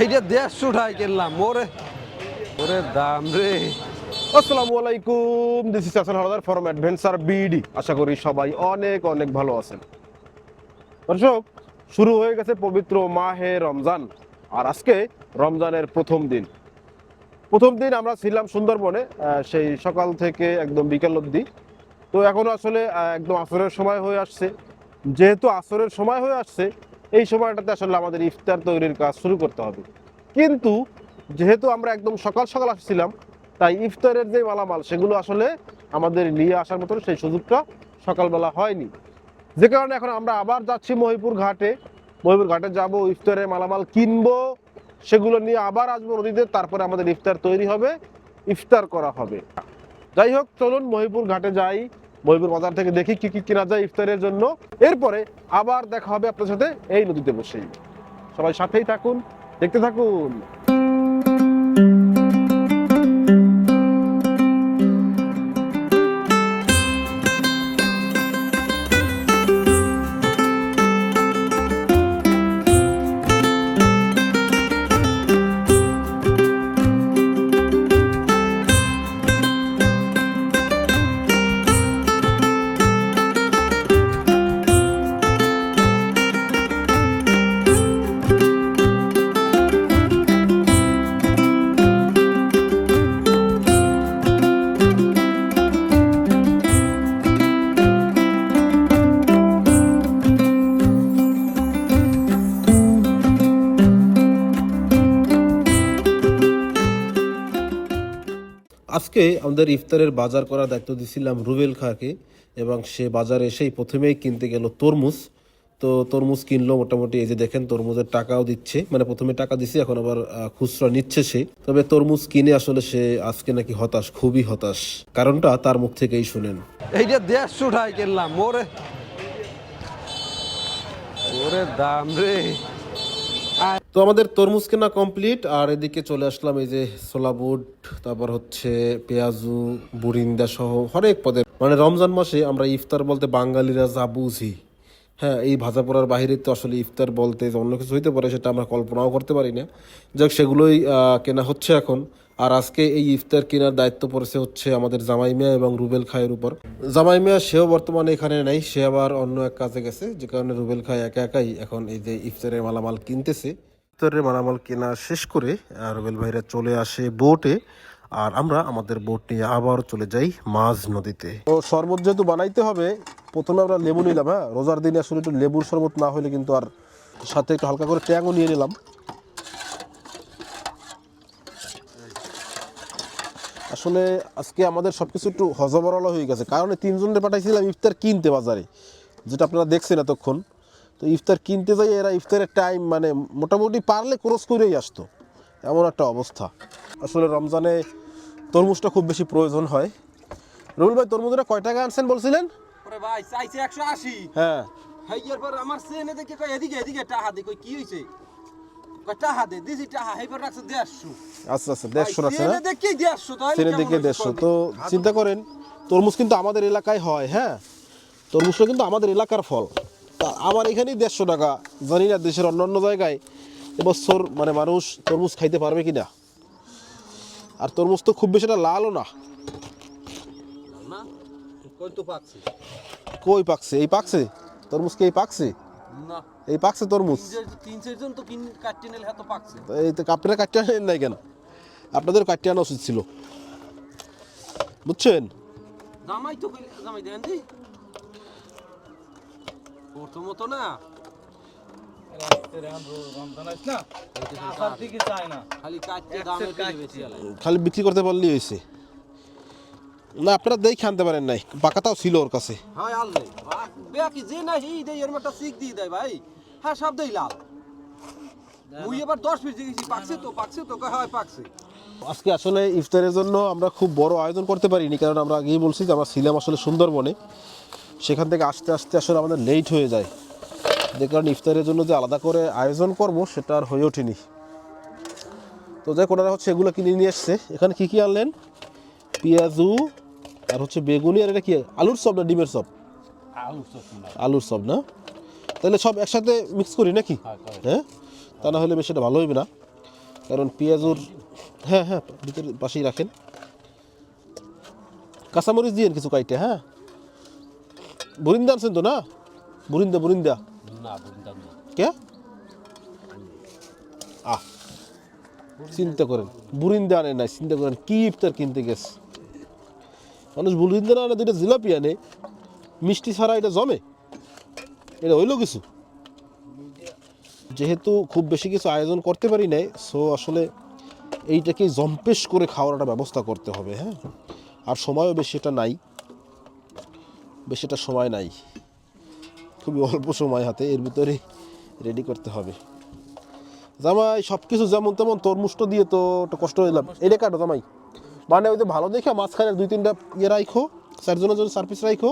এইটা দেড়শো টাকা কিনলাম, ওরে ওরে দাম রে। আসসালামু আলাইকুম this is Hasan Howlader from adventure BD আশা করি সবাই অনেক অনেক ভালো আছেন। দর্শক, শুরু হয়ে গেছে পবিত্র মাহে রমজান, আর আজকে রমজানের প্রথম দিন। প্রথম দিন আমরা ছিলাম সুন্দরবনে সেই সকাল থেকে একদম বিকেল অবধি। তো এখন আসলে একদম আসরের সময় হয়ে আসছে। যেহেতু আসরের সময় হয়ে আসছে এই সময়টাতে আসলে আমাদের ইফতার তৈরির কাজ শুরু করতে হবে। কিন্তু যেহেতু আমরা একদম সকাল সকাল আসছিলাম, তাই ইফতারের যে মালামাল, সেগুলো আসলে আমাদের নিয়ে আসার মতন সেই সুযোগটা সকালবেলা হয়নি। যে কারণে এখন আমরা আবার যাচ্ছি মহিপুর ঘাটে। মহিপুর ঘাটে যাব, ইফতারের মালামাল কিনবো, সেগুলো নিয়ে আবার আসব নদীতে, তারপরে আমাদের ইফতার তৈরি হবে, ইফতার করা হবে। যাই হোক, চলুন মহিপুর ঘাটে যাই। মহিপুর বাজার থেকে দেখি কি কি কেনা যায় ইফতারের জন্য। এরপরে আবার দেখা হবে আপনার সাথে এই নদীতে বসেই। সবাই সাথেই থাকুন, দেখতে থাকুন। আজকে আমাদের ইফতারের বাজার করার দায়িত্ব দিয়েছিলাম রুবেল খাকে, এবং সে বাজারে এসেই প্রথমেই কিনতে গেল তরমুজ। তো তরমুজ কিনলো মোটামুটি, এই যে দেখেন তরমুজের টাকাও দিচ্ছে। মানে প্রথমে টাকা দিছে, এখন আবার খুচরা নিচ্ছে সে। তবে তরমুজ কিনে আসলে সে আজকে নাকি হতাশ, খুবই হতাশ। কারণটা তার মুখ থেকেই শুনেন। এইটা দেড়শো টাকা কিনলাম, ওরে। ওরে দাম রে। তো আমাদের তরমুজ কেনা কমপ্লিট, আর এদিকে চলে আসলাম এই যে সোলাবুট তারপর হচ্ছে পেঁয়াজু, বুরিন্দা সহ হরেক পদের। মানে রমজান মাসে আমরা ইফতার বলতে বাঙালিরা যা বুঝি হ্যাঁ এই ভাজা পড়ার বাহিরে তো আসলে ইফতার বলতে অন্য কিছু হইতে পারে, সেটা আমরা কল্পনাও করতে পারি না। যাক, সেগুলোই কেনা হচ্ছে এখন। আর আজকে এই ইফতার কেনার দায়িত্ব পড়েছে হচ্ছে আমাদের জামাই মিয়া এবং রুবেল খায়ের উপর। জামাই মিয়া সেও বর্তমানে এখানে নাই, সে আবার অন্য এক কাজে গেছে, যে কারণে রুবেল খাই একা একাই এখন এই যে ইফতারের মালামাল কিনতেছে। ইফতারের মালামাল কেনা শেষ করে রুবেল ভাইরা চলে আসে বোটে, আর আমরা আমাদের বোট নিয়ে আবার চলে যাই মাঝ নদীতে। তো শরবত যেহেতু বানাইতে হবে, প্রথমে আমরা লেবু নিলাম হ্যাঁ? রোজার দিনে আসলে একটু লেবুর শরবত না হলে কিন্তু আর সাথে একটু হালকা করে ট্যাংও নিয়ে নিলাম। আসলে আজকে আমাদের সব কিছু একটু হজবরল হয়ে গেছে। কারণ এই তিনজনের পাঠাইছিলাম ইফতার কিনতে বাজারে যেটা আপনারা দেখছেন এতক্ষণ। তো ইফতার কিনতে যাই এরা ইফতারের টাইম মানে মোটামুটি পারলে ক্রস করেই আসতো। এমন একটা অবস্থা। আসলে রমজানে তরমুজটা খুব বেশি প্রয়োজন হয়। রুল ভাই তরমুজটা কয় টাকা আনছেন বলছিলেন? ভাই চাইছে একশো আশি। হ্যাঁ। পর আমার সেনে দেখে এদিকে এদিকে টাহা দে কই কি হইছে? কয় টাহা দে দিছি টাহা হেবার রাখছে দেড়শো। আচ্ছা আচ্ছা দেড়শো রাখছে না দেড়শো দেড়শো। তো চিন্তা করেন তরমুজ কিন্তু আমাদের এলাকায় হয় হ্যাঁ? তরমুজটা কিন্তু আমাদের এলাকার ফল। তা আমার এখানেই দেড়শো টাকা জানি না দেশের অন্য অন্য জায়গায় এবছর মানে মানুষ তরমুজ খাইতে পারবে কি না আর তরমুজ তো খুব বেশি লালও না। কই পাকছে? এই পাকছে? তরমুজ কি এই পাকছে? না। এই পাকছে তরমুজ। তিন তিন চারজন তো কিন কাটতে নিলে এত পাকছে। তো এই তো আপনারা কাটতে আনেন নাই কেন? আপনাদের কাটতে আনা উচিত ছিল। বুঝছেন? জামাই তো জামাই দেন দি। প্রথমত না। কাটতে খালি বিক্রি করতে পারলেই হয়েছে। না আপনারা দেখে আনতে পারেন নাই। পাকাটাও ছিল ওর কাছে। হ্যাঁ আল্লাহ বেয়া কি যে না হি দেই এর একটা সিক দিয়ে দেয় ভাই। হ্যাঁ সব দেই লাল। মুই এবার 10 পিস দেখেছি পাকছে তো পাকছে তো কয় হয় পাকছে। আজকে আসলে ইফতারের জন্য আমরা খুব বড় আয়োজন করতে পারিনি কারণ আমরা আগেই বলছি যে আমরা ছিলাম আসলে সুন্দরবনে। সেখান থেকে আসতে আসতে আসলে আমাদের লেট হয়ে যায়। যে কারণে ইফতারের জন্য যে আলাদা করে আয়োজন করব সেটা আর হয়ে ওঠেনি। তো যাই ওনারা হচ্ছে এগুলো কিনে নিয়ে এসছে। এখানে কি কি আনলেন? পেঁয়াজু আর হচ্ছে বেগুনি আর এটা কি? আলুর সব না ডিমের সব আলুর সব না। তাহলে সব একসাথে মিক্স করি নাকি? হ্যাঁ তা না হলে বেশ এটা ভালো হইবে না। কারণ পেঁয়াজুর হ্যাঁ হ্যাঁ ভিতরে পাশেই রাখেন। কাঁচামরিচ দিয়েন কিছু কাইটে হ্যাঁ? বুরিন্দা আনছেন তো না? বুরিন্দা বুরিন্দা। কে? আহ চিন্তা করেন। বুরিন্দা আনে নাই চিন্তা করেন কি ইফতার কিনতে গেছে। মানুষ বুরিন্দা না আনে দুইটা জিলাপি আনে। মিষ্টি ছাড়া এটা জমে। এটা হইল কিছু। যেহেতু খুব বেশি কিছু আয়োজন করতে পারি নাই সো আসলে এইটাকে জম্পেশ করে খাওয়ার একটা ব্যবস্থা করতে হবে হ্যাঁ? আর সময়ও বেশি এটা নাই। বেশিটা সময় নাই। খুবই অল্প সময় হাতে এর ভিতরে রেডি করতে হবে। জামাই সব কিছু যেমন তেমন তরমুজটা দিয়ে তো কষ্ট হইলাম। এটা কাটো জামাই। মানে ওই ভালো দেখে মাঝখানে দুই তিনটা ইয়ে রাখো চারজনের জন্য সার্ভিস রাখো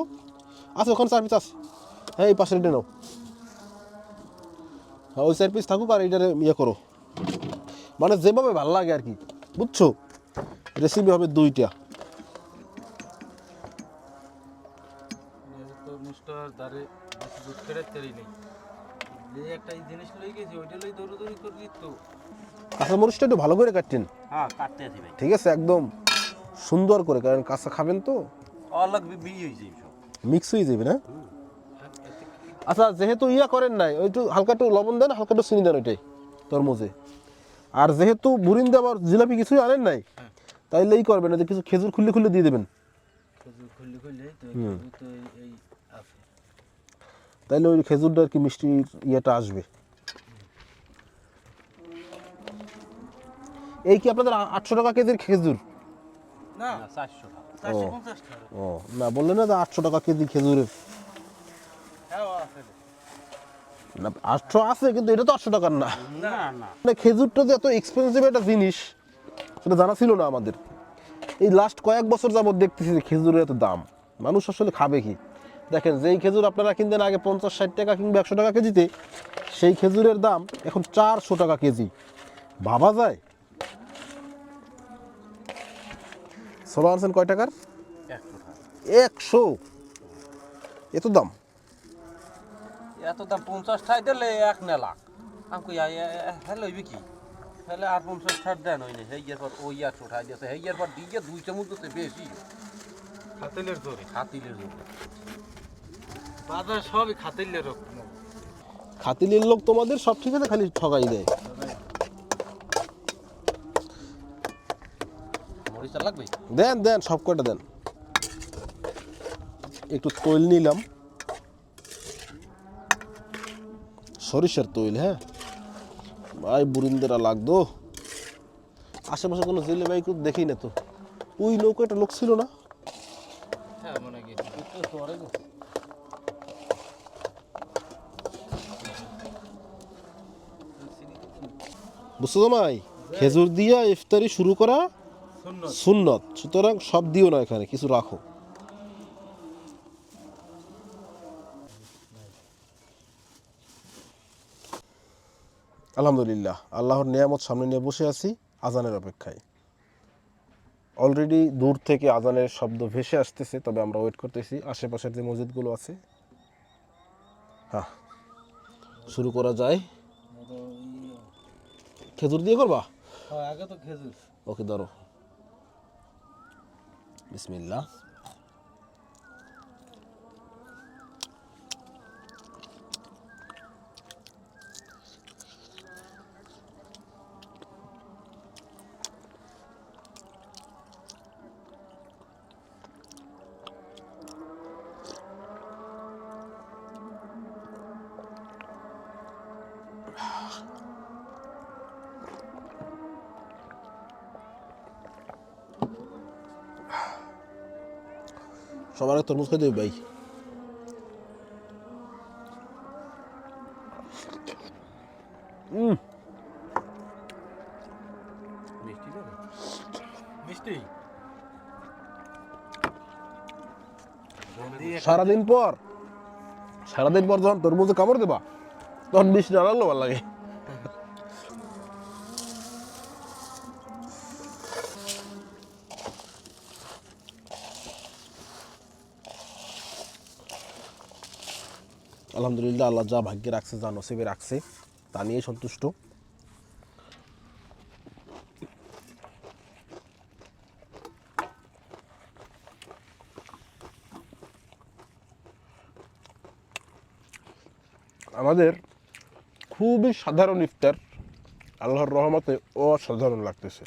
আছে, ওখানে সার্ভিস আছে। হ্যাঁ এই পাশে নাও। হ্যাঁ ওই চার পিস থাকুক আর এইটারে ইয়ে করো। মানে যেভাবে ভালো লাগে আর কি, বুঝছ? রেসিপি হবে দুইটা। একটা জিনিস লই গেছি, ওইটা লই কাঁচা মরিচটা একটু ভালো করে কাটছেন হ্যাঁ ঠিক আছে একদম সুন্দর করে কারণ কাঁচা খাবেন তো। মিক্স হয়ে যাবে না? আচ্ছা যেহেতু ইয়া করেন নাই ওই একটু হালকা একটু লবণ দেন হালকা একটু চিনি দেন ওইটাই তরমুজে। আর যেহেতু বুরিন্দা আবার জিলাপি কিছুই আনেন নাই তাইলে এই করবেন যে কিছু খেজুর খুলে খুলে দিয়ে দেবেন। তাইলে ওই খেজুরটা আর কি মিষ্টির ইয়েটা আসবে। এই কি আপনাদের আটশো টাকা কেজির খেজুর? না চারশো ও না বললেন না যে আটশো টাকা কেজি খেজুরের। হ্যাঁ না আটশো আছে কিন্তু এটা তো আটশো টাকার না। না না। মানে খেজুরটা যে এত এক্সপেন্সিভ একটা জিনিস সেটা জানা ছিল না আমাদের। এই লাস্ট কয়েক বছর যাবত দেখতেছি যে খেজুরের এত দাম। মানুষ আসলে খাবে কি? দেখেন যেই খেজুর আপনারা কিনতেন আগে পঞ্চাশ ষাট টাকা কিংবা একশো টাকা কেজিতে সেই খেজুরের দাম এখন চারশো টাকা কেজি। ভাবা যায়? ষোলো আনছেন কয় টাকার? একশো এত দাম। এত দাম পঞ্চাশ টাকা দিলে এক না লাখ আমি কই লইবি কি? তাহলে আর পঞ্চাশ ষাট দেন ওই সেই পর ওই একশো টাকা দিয়েছে সেই পর দিয়ে দুই চামচ দিতে বেশি। খাতিলের জোরে। খাতিলের জোরে। বাজার সবই খাতিলের খাতিলের লোক তোমাদের সব ঠিক আছে খালি ঠকাই দেয়। মরিচা লাগবে? দেন দেন সব কটা দেন। একটু তৈল নিলাম। সরিষার তৈল হ্যাঁ? ভাই বুরিন্দেরা লাগতো। আশেপাশে কোনো জেলে বাইক দেখি না তো। ওই নৌকাটা লোক ছিল না? হ্যাঁ বুঝছ জামাই খেজুর দিয়া ইফতারি শুরু করা সুন্নত। সুতরাং সব দিও না এখানে কিছু রাখো। আলহামদুলিল্লাহ আল্লাহর নিয়ামত সামনে নিয়ে বসে আছি আজানের অপেক্ষায়। অলরেডি দূর থেকে আজানের শব্দ ভেসে আসতেছে তবে আমরা ওয়েট করতেছি আশেপাশের যে মসজিদগুলো আছে। হ্যাঁ। শুরু করা যায়। খেজুর দিয়ে করবা? হ্যাঁ আগে তো খেজুর। ওকে ধরো। بسم الله. সবার আগে তরমুজ খেয়ে দেবে ভাই। সারাদিন পর সারাদিন পর যখন তরমুজে কামড় দেবা তখন মিষ্টি আনালো ভালো লাগে। আলহামদুলিল্লাহ আল্লাহ যা ভাগ্যে রাখছে, যা নসিবে রাখছে, তা নিয়ে সন্তুষ্ট। আমাদের খুবই সাধারণ ইফতার, আল্লাহর রহমতে অসাধারণ লাগতেছে।